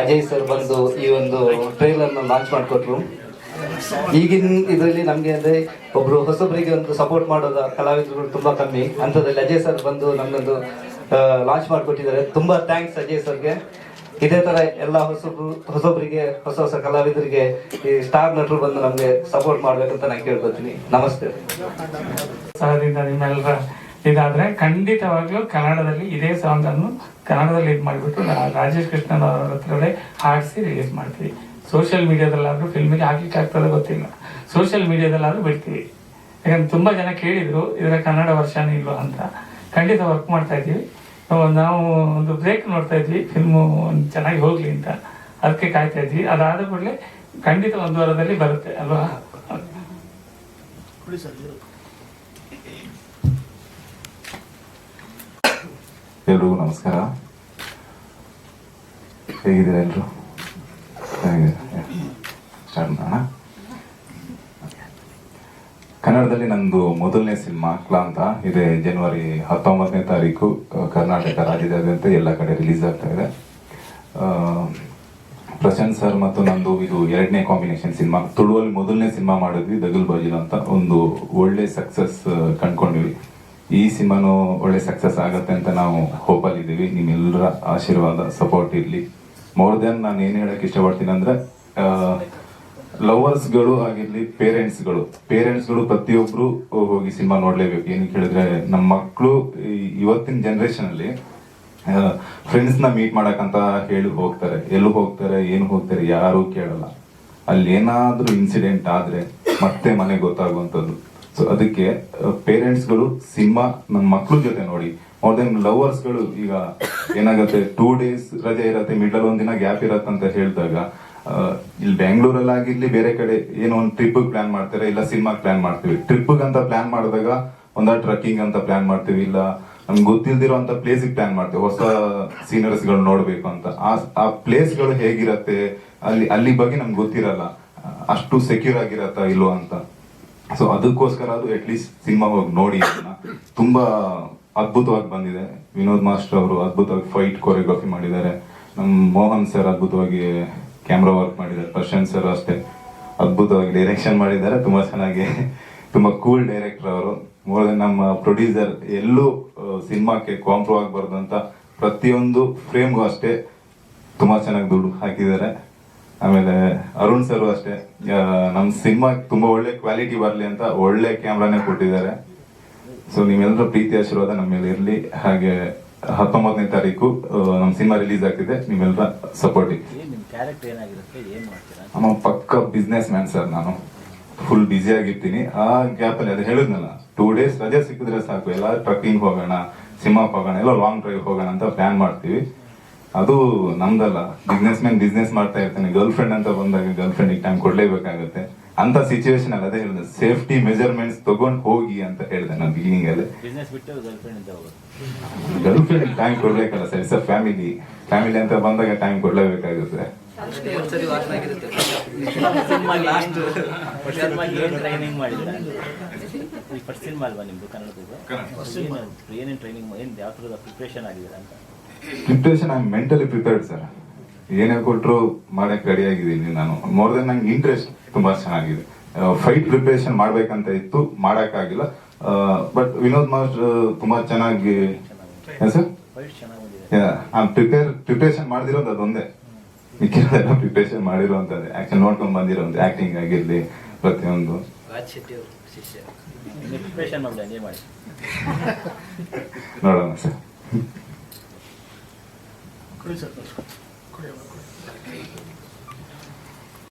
Ajay sir ಬಂದು ಈ ಒಂದು ಟ್ರೈಲರ್ ಲಾಂಚ್ ಮಾಡಿಕೊಟ್ರು. ಈಗಿನ ಇದರಲ್ಲಿ ನಮಗೆ ಅಂದ್ರೆ ಒಬ್ರು ಹೊಸೊಬ್ಬರಿಗೆ ಒಂದು ಸಪೋರ್ಟ್ ಮಾಡೋದ ಕಲಾವಿದರು ತುಂಬಾ ಕಮ್ಮಿ. ಅಂತದಲ್ಲಿ ಅಜಯ್ ಸರ್ ಬಂದು ನಮ್ಗೊಂದು ಲಾಂಚ್ ಮಾಡಿಕೊಟ್ಟಿದ್ದಾರೆ. ತುಂಬಾ ಥ್ಯಾಂಕ್ಸ್ ಅಜಯ್ ಸರ್ಗೆ. ಇದೇ ತರ ಎಲ್ಲ ಹೊಸಬ್ರು ಹೊಸೊಬ್ಬರಿಗೆ ಹೊಸ ಹೊಸ ಕಲಾವಿದರಿಗೆ ಈ ಸ್ಟಾರ್ ನಟರು ಬಂದು ನಮ್ಗೆ ಸಪೋರ್ಟ್ ಮಾಡ್ಬೇಕಂತ ನಾನು ಕೇಳ್ಕೊತೀನಿ. ನಮಸ್ತೆ. ಸಹದಿಂದ ನಿಮ್ಮೆಲ್ಲರ ಇದಾದ್ರೆ ಖಂಡಿತವಾಗ್ಲೂ ಕನ್ನಡದಲ್ಲಿ ಇದೇ ಸಾಂಗ್ ಅನ್ನು ಕನ್ನಡದಲ್ಲಿ ಇದು ಮಾಡಿಬಿಟ್ಟು ರಾಜೇಶ್ ಕೃಷ್ಣನ್ ಅವರ ಹತ್ರವೇ ಹಾಡಿಸಿ ರಿಲೀಸ್ ಮಾಡ್ತೀವಿ. ಸೋಷಿಯಲ್ ಮೀಡಿಯಾದಲ್ಲಾದ್ರೂ ಫಿಲ್ಮಿಗೆ ಹಾಕ್ಲಿಕ್ಕೆ ಆಗ್ತದೆ ಗೊತ್ತಿಲ್ಲ. ಸೋಷಿಯಲ್ ಮೀಡಿಯಾದಲ್ಲಾದ್ರೂ ಬಿಡ್ತೀವಿ. ಯಾಕಂದ್ರೆ ತುಂಬಾ ಜನ ಕೇಳಿದ್ರು, ಇದರ ಕನ್ನಡ ವರ್ಷಾನೇ ಇಲ್ವಾ ಅಂತ. ಖಂಡಿತ ವರ್ಕ್ ಮಾಡ್ತಾ ಇದ್ದೀವಿ. ನಾವು- ನಾವು ಒಂದು ಬ್ರೇಕ್ ನೋಡ್ತಾ ಇದ್ವಿ ಫಿಲ್ಮು ಚೆನ್ನಾಗಿ ಹೋಗ್ಲಿ ಅಂತ. ಅದಕ್ಕೆ ಕಾಯ್ತಾ ಇದ್ವಿ. ಅದಾದ ಕೂಡಲೇ ಖಂಡಿತ ಒಂದು ವಾರದಲ್ಲಿ ಬರುತ್ತೆ, ಅಲ್ವಾ? ಎಲ್ರಿಗೂ ನಮಸ್ಕಾರ. ಹೇಗಿದ್ದೀರಾ ಮಾಡೋಣ. ಕನ್ನಡದಲ್ಲಿ ನಂದು ಮೊದಲನೇ ಸಿನಿಮಾ, ಕ್ಲಾಂತ. ಇದೆ ಜನವರಿ ಹತ್ತೊಂಬತ್ತನೇ ತಾರೀಕು ಕರ್ನಾಟಕ ರಾಜ್ಯದಾದ್ಯಂತ ಎಲ್ಲ ಕಡೆ ರಿಲೀಸ್ ಆಗ್ತಾ ಇದೆ. ಪ್ರಶಾಂತ್ ಸರ್ ಮತ್ತು ನಂದು ಇದು ಎರಡನೇ ಕಾಂಬಿನೇಷನ್ ಸಿನಿಮಾ. ತುಳುವಲ್ಲಿ ಮೊದಲನೇ ಸಿನಿಮಾ ಮಾಡಿದ್ವಿ, ದಗಲ್ ಬಾಜಿಲ್ ಅಂತ. ಒಂದು ಒಳ್ಳೆ ಸಕ್ಸಸ್ ಕಂಡ್ಕೊಂಡಿವಿ. ಈ ಸಿನಿಮಾನು ಒಳ್ಳೆ ಸಕ್ಸಸ್ ಆಗತ್ತೆ ಅಂತ ನಾವು ಹೋಪಲ್ಲಿ ಇದ್ದೀವಿ ನಿಮ್ಮೆಲ್ಲರ ಆಶೀರ್ವಾದ ಸಪೋರ್ಟ್ ಇರಲಿ. ಮೋರ್ ದೆನ್ ನಾನು ಏನು ಹೇಳಕ್ ಇಷ್ಟಪಡ್ತೀನಿ ಅಂದ್ರೆ ಲವರ್ಸ್ಗಳು ಆಗಿರ್ಲಿ ಪೇರೆಂಟ್ಸ್ಗಳು ಪೇರೆಂಟ್ಸ್ಗಳು ಪ್ರತಿಯೊಬ್ರು ಹೋಗಿ ಸಿನಿಮಾ ನೋಡ್ಲೇಬೇಕು. ಏನಕ್ಕೆ ಹೇಳಿದ್ರೆ ನಮ್ಮ ಮಕ್ಕಳು ಇವತ್ತಿನ ಜನರೇಷನ್ ಅಲ್ಲಿ ಫ್ರೆಂಡ್ಸ್ನ ಮೀಟ್ ಮಾಡೋಕ್ಕಂತ ಹೇಳಿ ಹೋಗ್ತಾರೆ. ಎಲ್ಲಿ ಹೋಗ್ತಾರೆ, ಏನು ಹೋಗ್ತಾರೆ, ಯಾರು ಕೇಳಲ್ಲ. ಅಲ್ಲಿ ಏನಾದ್ರೂ ಇನ್ಸಿಡೆಂಟ್ ಆದ್ರೆ ಮತ್ತೆ ಮನೆಗೆ ಗೊತ್ತಾಗುವಂಥದ್ದು. ಸೊ ಅದಕ್ಕೆ ಪೇರೆಂಟ್ಸ್ಗಳು ಸಿನಿಮಾ ನಮ್ಮ ಮಕ್ಳ ಜೊತೆ ನೋಡಿ. ಮೋರ್ ದೆನ್ ಲವರ್ಸ್ಗಳು ಈಗ ಏನಾಗುತ್ತೆ ಟೂ ಡೇಸ್ ರಜೆ ಇರತ್ತೆ ಮಿಡಲ್ ದಿನ ಗ್ಯಾಪ್ ಇರತ್ತೆ ಅಂತ ಹೇಳಿದಾಗ ಆ, ಇಲ್ಲಿ ಬೆಂಗಳೂರಲ್ಲಿ ಆಗಿರ್ಲಿ ಬೇರೆ ಕಡೆ ಏನೋ ಒಂದು ಟ್ರಿಪ್ ಪ್ಲಾನ್ ಮಾಡ್ತಾರೆ ಇಲ್ಲ ಸಿನಿಮಾ ಪ್ಲಾನ್ ಮಾಡ್ತೀವಿ. ಟ್ರಿಪ್ ಅಂತ ಪ್ಲಾನ್ ಮಾಡಿದಾಗ ಒಂದ ಟ್ರಕ್ಕಿಂಗ್ ಅಂತ ಪ್ಲಾನ್ ಮಾಡ್ತೀವಿ ಇಲ್ಲ ನಮ್ಗೆ ಗೊತ್ತಿಲ್ದಿರೋಂತ ಪ್ಲೇಸ್ ಪ್ಲಾನ್ ಮಾಡ್ತೀವಿ. ಹೊಸ ಸೀನರ್ಸ್ಗಳು ನೋಡ್ಬೇಕು ಅಂತ. ಆ ಪ್ಲೇಸ್ಗಳು ಪ್ಲೇಸ್ಗಳು ಹೇಗಿರತ್ತೆ ಅಲ್ಲಿ ಅಲ್ಲಿ ಬಗ್ಗೆ ನಮ್ಗೆ ಗೊತ್ತಿರಲ್ಲ. ಅಷ್ಟು ಸೆಕ್ಯೂರ್ ಆಗಿರತ್ತ ಇಲ್ಲೋ ಅಂತ. ಸೊ ಅದಕ್ಕೋಸ್ಕರ ಅದು ಅಟ್ಲೀಸ್ಟ್ ಸಿನಿಮಾ ಹೋಗಿ ನೋಡಿ ಅದನ್ನ ತುಂಬಾ ಅದ್ಭುತವಾಗಿ ಬಂದಿದೆ. ವಿನೋದ್ ಮಾಸ್ಟರ್ ಅವರು ಅದ್ಭುತವಾಗಿ ಫೈಟ್ ಕೊರಿಯೋಗ್ರಫಿ ಮಾಡಿದ್ದಾರೆ. ನಮ್ಮ ಮೋಹನ್ ಸರ್ ಅದ್ಭುತವಾಗಿ ಕ್ಯಾಮ್ರಾ ವರ್ಕ್ ಮಾಡಿದ್ದಾರೆ. ಪ್ರಶಾಂತ್ ಸರ್ ಅಷ್ಟೇ. ಅದ್ಭುತವಾಗಿ ಡೈರೆಕ್ಷನ್ ಮಾಡಿದ್ದಾರೆ. ತುಂಬಾ ಚೆನ್ನಾಗಿ, ತುಂಬಾ ಕೂಲ್ ಡೈರೆಕ್ಟರ್ ಅವರು. ನಮ್ಮ ಪ್ರೊಡ್ಯೂಸರ್ ಎಲ್ಲೂ ಸಿನಿಮಾಕ್ಕೆ ಕಾಂಪ್ರೋ ಆಗಬಾರ್ದು ಅಂತ ಪ್ರತಿಯೊಂದು ಫ್ರೇಮ್ಗೂ ಅಷ್ಟೇ ತುಂಬಾ ಚೆನ್ನಾಗಿ ದುಡ್ಡು ಹಾಕಿದ್ದಾರೆ. ಆಮೇಲೆ ಅರುಣ್ ಸರ್ ಅಷ್ಟೇ. ನಮ್ ಸಿನಿಮಾ ತುಂಬಾ ಒಳ್ಳೆ ಕ್ವಾಲಿಟಿ ಬರ್ಲಿ ಅಂತ ಒಳ್ಳೆ ಕ್ಯಾಮ್ರಾನೇ ಕೊಟ್ಟಿದ್ದಾರೆ. ಸೊ ನಿಮ್ಮೆಲ್ಲರ ಪ್ರೀತಿ ಆಶೀರ್ವಾದ ನಮ್ಮ ಮೇಲೆ ಇರ್ಲಿ. ಹಾಗೆ ಹತ್ತೊಂಬತ್ತನೇ ತಾರೀಕು ನಮ್ ಸಿನಿಮಾ ರಿಲೀಸ್ ಆಗ್ತಿದೆ. ನಿಮ್ಮೆಲ್ಲರ ಸಪೋರ್ಟ್ ಅಮ್ಮ ಪಕ್ಕ ಬಿಸ್ನೆಸ್ ಮ್ಯಾನ್ ಸರ್ ನಾನು. ಫುಲ್ ಬ್ಯುಸಿ ಆಗಿರ್ತೀನಿ. ಆ ಗ್ಯಾಪ್ ಅಲ್ಲಿ ಅದು ಹೇಳಿದ್ನಲ್ಲ ಟೂ ಡೇಸ್ ರಜೆ ಸಿಕ್ಕಿದ್ರೆ ಸಾಕು. ಎಲ್ಲ ಟ್ರಕ್ಕಿಂಗ್ ಹೋಗೋಣ ಸಿನಿಮಾ ಹೋಗೋಣ ಎಲ್ಲ ಲಾಂಗ್ ಡ್ರೈವ್ ಹೋಗೋಣ ಅಂತ ಪ್ಲಾನ್ ಮಾಡ್ತೀವಿ. ಅದು ನಮ್ದಲ್ಲ. ಬಿಸ್ನೆಸ್ ಮ್ಯಾನ್ ಬಿಸ್ನೆಸ್ ಮಾಡ್ತಾ ಇರ್ತಾನೆ. ಗರ್ಲ್ ಫ್ರೆಂಡ್ ಅಂತ ಬಂದಾಗ ಗರ್ಲ್ ಫ್ರೆಂಡ್ ಟೈಮ್ ಕೊಡ್ಲೇಬೇಕಾಗುತ್ತೆ. ಅಂತ ಸಿಚುವೇಶನ್ ಅಲ್ಲಿ ಅದೇ ಹೇಳಿದೆ. ಸೇಫ್ಟಿ ಮೆಜರ್ಮೆಂಟ್ಸ್ ತಗೊಂಡು ಹೋಗಿ ಅಂತ ಹೇಳಿದೆ ನಾನು ಬಿಗಿನಿಂಗ್ ಅಲ್ಲಿ. ಗರ್ಲ್ ಫ್ರೆಂಡ್ ಟೈಮ್ ಕೊಡ್ಬೇಕಲ್ಲ ಸರ್ ಇಟ್ಸ್ ಫ್ಯಾಮಿಲಿ ಫ್ಯಾಮಿಲಿ ಅಂತ ಬಂದಾಗ ಟೈಮ್ ಕೊಡ್ಲೇಬೇಕಾಗುತ್ತೆ. ಟ್ರೈನಿಂಗ್ ಮಾಡಿದ್ರ ಈ ಫಸ್ಟ್ ಸಿನಿಮಾ ಅಲ್ವಾ ನಿಮ್ದು ಕನ್ನಡದ್ದು? ಏನು ಏನೇನು ಟ್ರೈನಿಂಗ್ ಏನ್ ಯಾವ ಥರದ ಪ್ರಿಪ್ರೇಷನ್ ಆಗಿದೆ ಅಂತ? Preparation I mentally prepared sir ಏನೇ ಕೊಟ್ಟರು ಮಾಡಕ್ ರೆಡಿ ಆಗಿದ್ದೀನಿ ನಾನು. ಮೋರ್ ದೆನ್ ನಂಗೆ ಇಂಟ್ರೆಸ್ಟ್ ತುಂಬಾ ಚೆನ್ನಾಗಿದೆ. ಫೈಟ್ ಪ್ರಿಪ್ರೇಷನ್ ಮಾಡ್ಬೇಕಂತ ಇತ್ತು ಮಾಡೋಕ್ಕಾಗಿಲ್ಲ. ಬಟ್ ವಿನೋದ್ ಮಾಸ್ಟರ್ ತುಂಬಾ ಚೆನ್ನಾಗಿ ಸರ್ ನಾನು ಪ್ರಿಪೇರ್ ಪ್ರಿಪ್ರೇಷನ್ ಮಾಡಿರೋದು ಅದೊಂದೇ. ಮಿಕ್ಕಿರೋದೆಲ್ಲ ಪ್ರಿಪ್ರೇಷನ್ ಮಾಡಿರೋಂಥದ್ದೇ. ಆಕ್ಷನ್ ನೋಡ್ಕೊಂಡ್ ಬಂದಿರೋದು ಆಕ್ಟಿಂಗ್ ಆಗಿರಲಿ ಪ್ರತಿಯೊಂದು. ನೋಡೋಣ ಸರ್